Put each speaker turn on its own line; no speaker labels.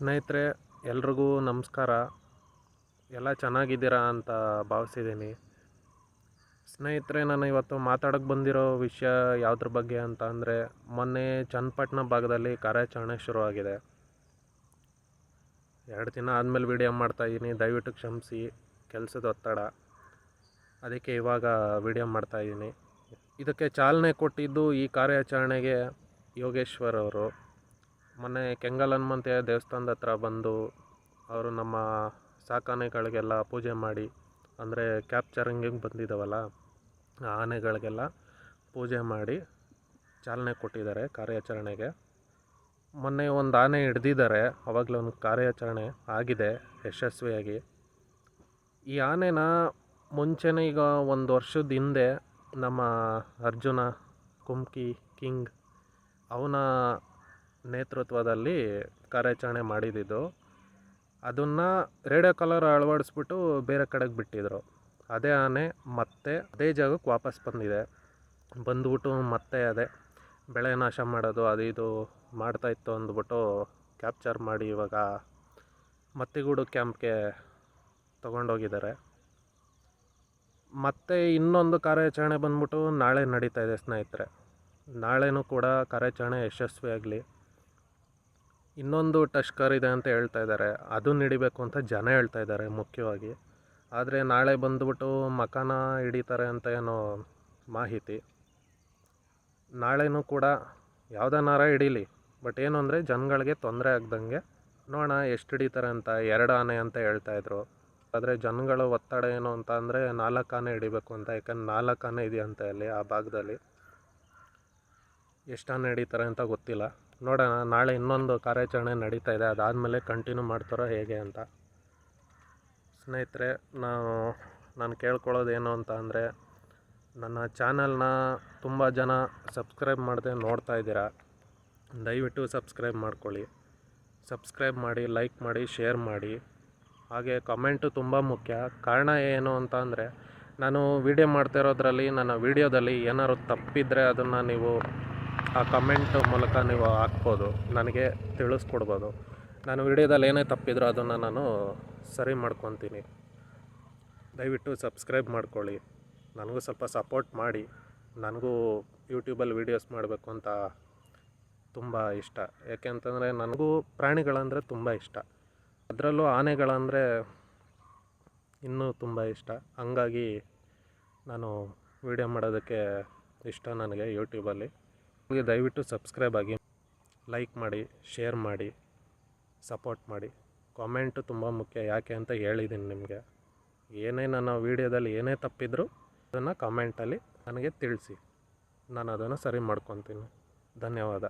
ಸ್ನೇಹಿತರೆ, ಎಲ್ರಿಗೂ ನಮಸ್ಕಾರ. ಎಲ್ಲ ಚೆನ್ನಾಗಿದ್ದೀರಾ ಅಂತ ಭಾವಿಸಿದ್ದೀನಿ. ಸ್ನೇಹಿತರೆ, ನಾನು ಇವತ್ತು ಮಾತಾಡೋಕ್ಕೆ ಬಂದಿರೋ ವಿಷಯ ಯಾವುದ್ರ ಬಗ್ಗೆ ಅಂತ ಅಂದರೆ, ಮೊನ್ನೆ ಚನ್ನಪಟ್ಟಣ ಭಾಗದಲ್ಲಿ ಕಾರ್ಯಾಚರಣೆ ಶುರುವಾಗಿದೆ. ಎರಡು ದಿನ ಆದಮೇಲೆ ವಿಡಿಯೋ ಮಾಡ್ತಾಯಿದ್ದೀನಿ ದಯವಿಟ್ಟು ಕ್ಷಮಿಸಿ, ಕೆಲಸದ ಒತ್ತಡ. ಅದಕ್ಕೆ ಇವಾಗ ವಿಡಿಯೋ ಮಾಡ್ತಾಯಿದ್ದೀನಿ ಇದಕ್ಕೆ ಚಾಲನೆ ಕೊಟ್ಟಿದ್ದು ಈ ಕಾರ್ಯಾಚರಣೆಗೆ ಯೋಗೇಶ್ವರ್ ಅವರು. ಮೊನ್ನೆ ಕೆಂಗಲ್ ಹನುಮಂತೆಯ ದೇವಸ್ಥಾನದ ಹತ್ರ ಬಂದು ಅವರು ನಮ್ಮ ಸಾಕಾನೆಗಳಿಗೆಲ್ಲ ಪೂಜೆ ಮಾಡಿ, ಅಂದರೆ ಕ್ಯಾಪ್ಚರಿಂಗ್ ಬಂದಿದ್ದಾವಲ್ಲ ಆ ಆನೆಗಳಿಗೆಲ್ಲ ಪೂಜೆ ಮಾಡಿ ಚಾಲನೆ ಕೊಟ್ಟಿದ್ದಾರೆ ಕಾರ್ಯಾಚರಣೆಗೆ. ಮೊನ್ನೆ ಒಂದು ಆನೆ ಹಿಡ್ದಿದ್ದಾರೆ, ಅವಾಗಲೇ ಒಂದು ಕಾರ್ಯಾಚರಣೆ ಆಗಿದೆ ಯಶಸ್ವಿಯಾಗಿ. ಈ ಆನೆನ ಮುಂಚೆನೇ ಈಗ ಒಂದು ವರ್ಷದ ಹಿಂದೆ ನಮ್ಮ ಅರ್ಜುನ ಕುಮ್ಕಿ ಕಿಂಗ್ ಅವನ ನೇತೃತ್ವದಲ್ಲಿ ಕಾರ್ಯಾಚರಣೆ ಮಾಡಿದ್ದು. ಅದನ್ನು ರೇಡಿಯೋ ಕಲರ್ ಅಳವಡಿಸ್ಬಿಟ್ಟು ಬೇರೆ ಕಡೆಗೆ ಬಿಟ್ಟಿದ್ರು. ಅದೇ ಆನೆ ಮತ್ತೆ ಅದೇ ಜಾಗಕ್ಕೆ ವಾಪಸ್ ಬಂದಿದೆ. ಬಂದ್ಬಿಟ್ಟು ಮತ್ತೆ ಅದೇ ಬೆಳೆ ನಾಶ ಮಾಡೋದು, ಅದು ಇದು ಮಾಡ್ತಾಯಿತ್ತು ಅಂದ್ಬಿಟ್ಟು ಕ್ಯಾಪ್ಚರ್ ಮಾಡಿ ಇವಾಗ ಮತ್ತಿಗೂಡು ಕ್ಯಾಂಪ್ಗೆ ತೊಗೊಂಡೋಗಿದ್ದಾರೆ. ಮತ್ತೆ ಇನ್ನೊಂದು ಕಾರ್ಯಾಚರಣೆ ಬಂದ್ಬಿಟ್ಟು ನಾಳೆ ನಡೀತಾ ಇದೆ ಸ್ನೇಹಿತರೆ. ನಾಳೆನೂ ಕೂಡ ಕಾರ್ಯಾಚರಣೆ ಯಶಸ್ವಿಯಾಗಲಿ. ಇನ್ನೊಂದು ಟಶ್ಕರ್ ಇದೆ ಅಂತ ಹೇಳ್ತಾ ಇದ್ದಾರೆ. ಅದು ಹಿಡಿಬೇಕು ಅಂತ ಜನ ಹೇಳ್ತಾ ಇದ್ದಾರೆ ಮುಖ್ಯವಾಗಿ. ಆದರೆ ನಾಳೆ ಬಂದುಬಿಟ್ಟು ಮಕಾನ ಹಿಡಿತಾರೆ ಅಂತ ಏನೋ ಮಾಹಿತಿ. ನಾಳೆನೂ ಕೂಡ ಯಾವುದನ್ನಾರ ಹಿಡೀಲಿ. ಬಟ್ ಏನು ಅಂದರೆ ಜನಗಳಿಗೆ ತೊಂದರೆ ಆಗ್ದಂಗೆ ನೋಡೋಣ ಎಷ್ಟು ಹಿಡಿತಾರೆ ಅಂತ, ಎರಡು ಆನೆ ಅಂತ ಹೇಳ್ತಾಯಿದ್ರು ಆದರೆ ಜನಗಳ ಒತ್ತಡ ಏನು ಅಂತ ಅಂದರೆ ನಾಲ್ಕು ಆನೆ ಹಿಡಿಬೇಕು ಅಂತ, ಯಾಕಂದ್ರೆ ನಾಲ್ಕು ಆನೆ ಇದೆಯಂತೆ ಅಲ್ಲಿ ಆ ಭಾಗದಲ್ಲಿ. ಎಷ್ಟು ಆನೆ ಹಿಡಿತಾರೆ ಅಂತ ಗೊತ್ತಿಲ್ಲ. ನೋಡೋಣ, ನಾಳೆ ಇನ್ನೊಂದು ಕಾರ್ಯಾಚರಣೆ ನಡೀತಾ ಇದೆ, ಅದಾದಮೇಲೆ ಕಂಟಿನ್ಯೂ ಮಾಡ್ತಾರೋ ಹೇಗೆ ಅಂತ. ಸ್ನೇಹಿತರೆ, ನಾನು ನಾನು ಕೇಳ್ಕೊಳ್ಳೋದು ಏನು ಅಂತ ಅಂದರೆ, ನನ್ನ ಚಾನಲ್ನ ತುಂಬ ಜನ ಸಬ್ಸ್ಕ್ರೈಬ್ ಮಾಡದೆ ನೋಡ್ತಾ ಇದ್ದೀರಾ, ದಯವಿಟ್ಟು ಸಬ್ಸ್ಕ್ರೈಬ್ ಮಾಡ್ಕೊಳ್ಳಿ. ಸಬ್ಸ್ಕ್ರೈಬ್ ಮಾಡಿ, ಲೈಕ್ ಮಾಡಿ, ಶೇರ್ ಮಾಡಿ. ಹಾಗೆ ಕಮೆಂಟು ತುಂಬ ಮುಖ್ಯ. ಕಾರಣ ಏನು ಅಂತ ಅಂದರೆ, ನಾನು ವೀಡಿಯೋ ಮಾಡ್ತಿರೋದ್ರಲ್ಲಿ ನನ್ನ ವೀಡಿಯೋದಲ್ಲಿ ಏನಾದ್ರು ತಪ್ಪಿದರೆ ಅದನ್ನು ನೀವು ಆ ಕಮೆಂಟ್ ಮೂಲಕ ನೀವು ಹಾಕ್ಬೋದು, ನನಗೆ ತಿಳಿಸ್ಕೊಡ್ಬೋದು. ನಾನು ವಿಡಿಯೋದಲ್ಲಿ ಏನೇ ತಪ್ಪಿದ್ರು ಅದನ್ನು ನಾನು ಸರಿ ಮಾಡ್ಕೊತೀನಿ. ದಯವಿಟ್ಟು ಸಬ್ಸ್ಕ್ರೈಬ್ ಮಾಡ್ಕೊಳ್ಳಿ. ನನಗೂ ಸ್ವಲ್ಪ ಸಪೋರ್ಟ್ ಮಾಡಿ. ನನಗೂ ಯೂಟ್ಯೂಬಲ್ಲಿ ವೀಡಿಯೋಸ್ ಮಾಡಬೇಕು ಅಂತ ತುಂಬ ಇಷ್ಟ. ಯಾಕೆ ಅಂತಂದರೆ ನನಗೂ ಪ್ರಾಣಿಗಳಂದರೆ ತುಂಬ ಇಷ್ಟ. ಅದರಲ್ಲೂ ಆನೆಗಳಂದರೆ ಇನ್ನೂ ತುಂಬ ಇಷ್ಟ. ಹಂಗಾಗಿ ನಾನು ವೀಡಿಯೋ ಮಾಡೋದಕ್ಕೆ ಇಷ್ಟ ನನಗೆ ಯೂಟ್ಯೂಬಲ್ಲಿ. ನಿಮಗೆ ದಯವಿಟ್ಟು ಸಬ್ಸ್ಕ್ರೈಬ್ ಆಗಿ ಲೈಕ್ ಮಾಡಿ, ಶೇರ್ ಮಾಡಿ, ಸಪೋರ್ಟ್ ಮಾಡಿ. ಕಾಮೆಂಟು ತುಂಬ ಮುಖ್ಯ. ಯಾಕೆ ಅಂತ ಹೇಳಿದ್ದೀನಿ ನಿಮಗೆ. ಏನೇ ನನ್ನ ವೀಡಿಯೋದಲ್ಲಿ ಏನೇ ತಪ್ಪಿದ್ರು ಅದನ್ನು ಕಾಮೆಂಟಲ್ಲಿ ನನಗೆ ತಿಳಿಸಿ. ನಾನು ಅದನ್ನು ಸರಿ ಮಾಡ್ಕೊತೀನಿ. ಧನ್ಯವಾದ.